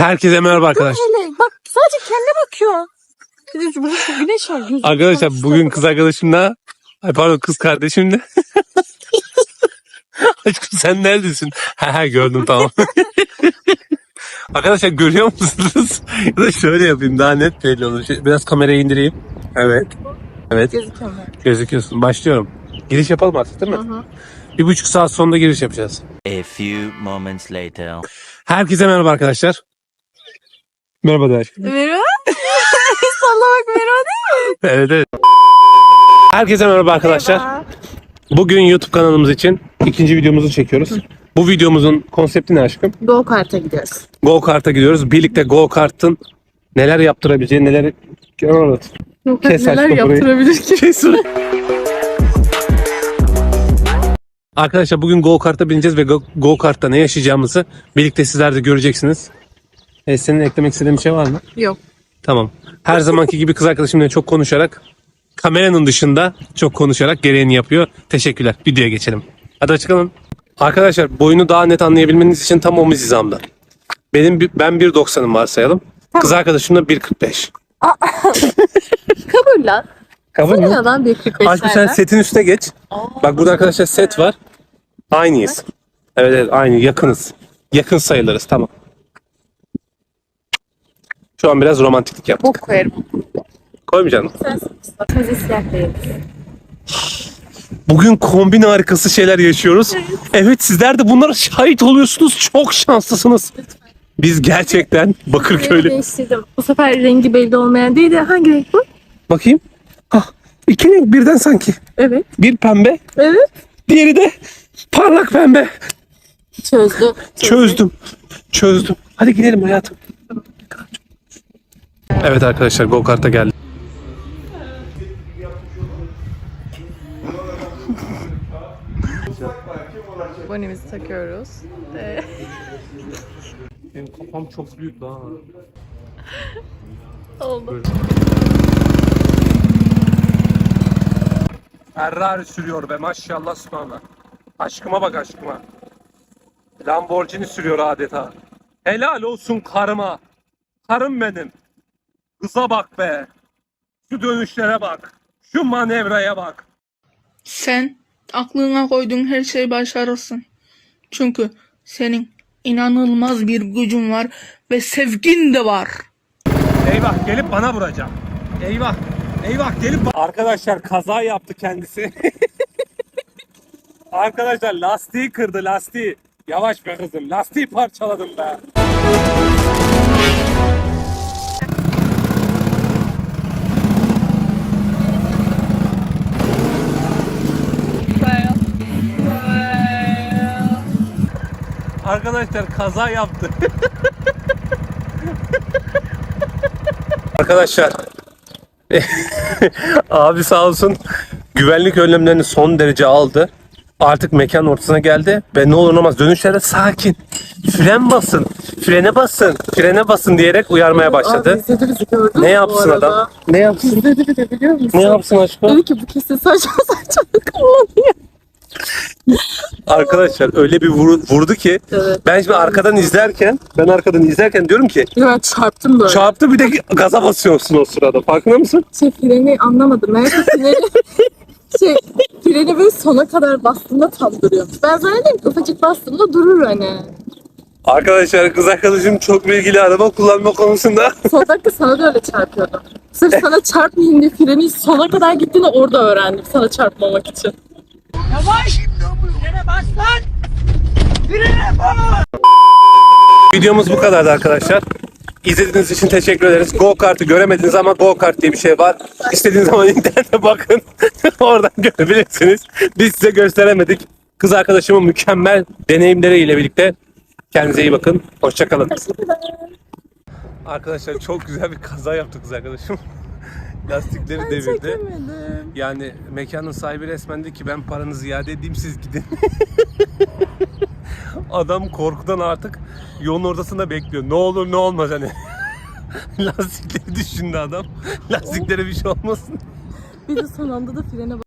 Herkese merhaba arkadaşlar. Hele bak sadece kendine bakıyor. Güneş var. Gözü Arkadaşlar bugün kız arkadaşımla ay pardon kız kardeşimle Aşkım sen neredesin? Ha ha gördüm tamam. Arkadaşlar görüyor musunuz? ya da şöyle yapayım daha net belli olur. Şey, Biraz kamerayı indireyim. Evet. Evet gözüküyor mu? gözüküyorsun. Başlıyorum. Giriş yapalım artık değil mi? Hı hı. Bir buçuk saat sonunda giriş yapacağız. A few moments later. Herkese merhaba arkadaşlar. Merhaba de aşkım. Merhaba. Salla bak merhaba değil Evet evet. Herkese merhaba arkadaşlar. Merhaba. Bugün YouTube kanalımız için ikinci videomuzu çekiyoruz. Bu videomuzun konsepti ne aşkım? Go kart'a gidiyoruz. Go kart'a gidiyoruz. Birlikte go kart'ın neler yaptırabileceği, neler... Go Kes neler aşkım burayı. yaptırabilir ki? Kes burayı. Arkadaşlar bugün go kart'a bineceğiz ve go, go kart'ta ne yaşayacağımızı birlikte sizler de göreceksiniz. E, senin eklemek istediğin bir şey var mı? Yok. Tamam. Her zamanki gibi kız arkadaşımla çok konuşarak kameranın dışında çok konuşarak gereğini yapıyor. Teşekkürler. Videoya geçelim. Hadi çıkalım. Arkadaşlar boyunu daha net anlayabilmeniz için tam omuz hizamda. Benim ben 1.90'ım varsayalım. Kız arkadaşım da 1.45. Kabul lan. Kabul mü? lan bir 45 Aşkım sen setin üstüne geç. Bak burada arkadaşlar set var. Aynıyız. Evet evet aynı yakınız. Yakın sayılırız tamam. Şu an biraz romantiklik yaptık. Bok koyarım. Koymayacaksın. Sen Kırmızı siyah değil. Bugün kombin harikası şeyler yaşıyoruz. Evet sizler de bunlara şahit oluyorsunuz. Çok şanslısınız. Biz gerçekten Bakırköylü. değiştirdim. Bu sefer rengi belli olmayan değil de hangi renk bu? Bakayım. Ah, iki renk birden sanki. Evet. Bir pembe, Evet. diğeri de parlak pembe. Çözdü. Çözdüm. Çözdüm. Hadi gidelim hayatım. Evet arkadaşlar go kart'a geldik. Bonemizi takıyoruz. Ee, Benim kafam çok büyük daha. oldu. Ferrari sürüyor be maşallah subhanallah. Aşkıma bak aşkıma. Lamborghini sürüyor adeta. Helal olsun karıma. Karım benim. Kıza bak be. Şu dönüşlere bak. Şu manevraya bak. Sen aklına koyduğun her şeyi başarırsın. Çünkü senin inanılmaz bir gücün var ve sevgin de var. Eyvah gelip bana vuracak. Eyvah. Eyvah gelip Arkadaşlar kaza yaptı kendisi. Arkadaşlar lastiği kırdı lastiği. Yavaş be kızım. Lastiği parçaladım be. Arkadaşlar kaza yaptı. Arkadaşlar abi sağ olsun güvenlik önlemlerini son derece aldı. Artık mekan ortasına geldi ve ne olur ne olmaz dönüşlerde sakin. Fren basın, frene basın, frene basın diyerek uyarmaya başladı. Abi Ne yapsın adam? Ne yapsın? İzledi bir de biliyor musun? Ne yapsın aşkım? Dedi ki bu kesin saçma saçma kullanıyor. Arkadaşlar öyle bir vuru- vurdu ki Evet. ben şimdi arkadan izlerken ben arkadan izlerken diyorum ki ben çarptım böyle. çarptı bir de gaza basıyorsun o sırada farkında mısın? şey freni anlamadım. Meğerse freni şey freni böyle sona kadar bastığında tam duruyormuş. Ben zannediyorum ki ufacık bastığımda durur hani. Arkadaşlar kız arkadaşım çok bilgili araba kullanma konusunda. Son dakika sana da öyle çarpıyordu. Sırf sana çarpmayayım diye freni sona kadar gittiğini orada öğrendim sana çarpmamak için. Videomuz bu kadardı arkadaşlar. İzlediğiniz için teşekkür ederiz. Go kartı göremediniz ama go kart diye bir şey var. İstediğiniz zaman internete bakın. Oradan görebilirsiniz. Biz size gösteremedik. Kız arkadaşımın mükemmel deneyimleriyle birlikte kendinize iyi bakın. Hoşçakalın. Arkadaşlar çok güzel bir kaza yaptı kız arkadaşım. Lastikleri devirdi. Yani mekanın sahibi resmen dedi ki ben paranızı iade edeyim siz gidin. Adam korkudan artık yolun ortasında bekliyor. Ne olur ne olmaz hani. Lastikleri düşündü adam. Lastiklere bir şey olmasın. Bir de son anda da frene